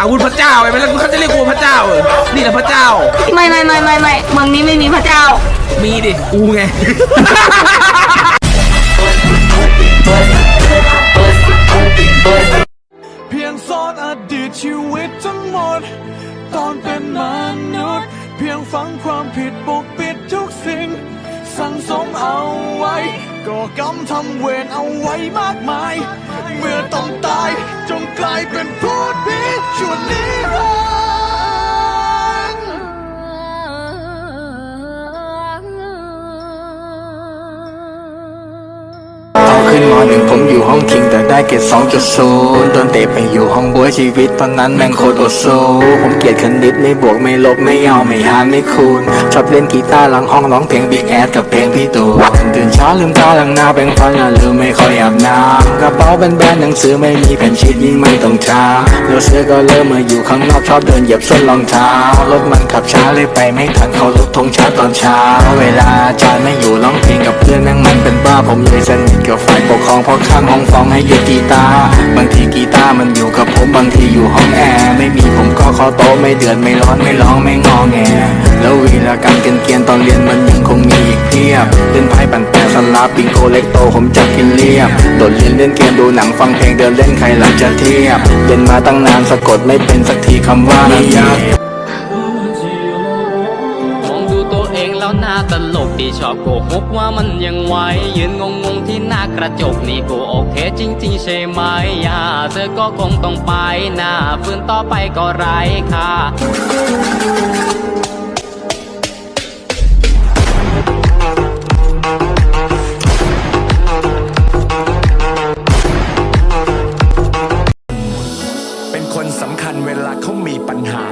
อาวุธพระเจ้าไอ้ไม่แล้วเขาจะเรียกกูว่าพระเจ้าเหรอนี่แหละพระเจ้า ไม่ไม่ไม่ไม่ไม่เมืองนี้ไม่มีพระเจ้า มีดิกูไง เพียงซ่อนอดีตชีวิตทั้งหมด ตอนเป็นมนุษย์ เพียงฝังความผิดปกปิดทุกสิ่ง สั่งสมเอาไว้ ก็กำทำเวรเอาไว้มากมาย เมื่อต้องตายจงกลายเป็นพูดผี ชั่วนิ หนึ่งผมอยู่ห้องคิงแต่ได้เกรดสองจุดศูนย์โดนเตะไปอยู่ห้องบวยชีวิตตอนนั้นแม่งโคตรอดสู้ผมเกลียดคณิตไม่บวกไม่ลบไม่เอาไม่หารไม่คูณ ชอบเล่นกีตาร์หลังห้องร้องเพลงบิ๊กแอดกับเพลงพี่ตู่ตื่นเช้าลืมตาหลังหน้าแปรงฟันลืมไม่ค่อยอาบน้ำกระเป๋าแบนๆหนังสือไม่มีแผ่นชีตยิ่งไม่ต้องช้าแล้วเสื้อก็เริ่มมาอยู่ข้างนอกชอบเดินเหยียบส้นรองเท้ารถมันขับช้าเลยไปไม่ทันเขาลุกธงช้าตอนเช้า เวลาจา ผมเลยสนิทกับฝ่ายปกครองเพราะข้างห้องฟ้องให้หยุดกีตาร์บางทีกีตาร์มันอยู่กับผมบางทีอยู่ห้องแอร์ไม่มีผมก็เคาโต๊ะไม่เดือดไม่ร้อนไม่ร้องไม่งอแงแล้ววีรกรรมเกียนตอนเรียนมันยังคงมีอีกเพียบเล่นไพ่ปั่นแปะสลับบิงโกเล็กโตผมจับกินเรียบโดดเรียนเล่นเกมดูหนังฟังเพลงเดินเล่นใครหลังจะเทียบเรียนมาตั้งนานสะกดไม่เป็นสักทีคำว่าเงียบ เองแล้วหน้าตลกดีชอบโกหกว่ามันยังไหวยืนงงงๆที่หน้ากระจกนี่กูโอเคจริง ๆ ใช่ไหมอ่าเธอก็คงต้องไปนะฟื้นต่อไปก็ไร้ค่าเป็นคนสำคัญเวลาเขามีปัญหา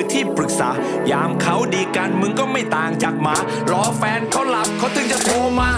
คือที่ปรึกษา ยามเขาดีกันมึงก็ไม่ต่างจากหมา รอแฟนเขาหลับเขาถึงจะโทรมา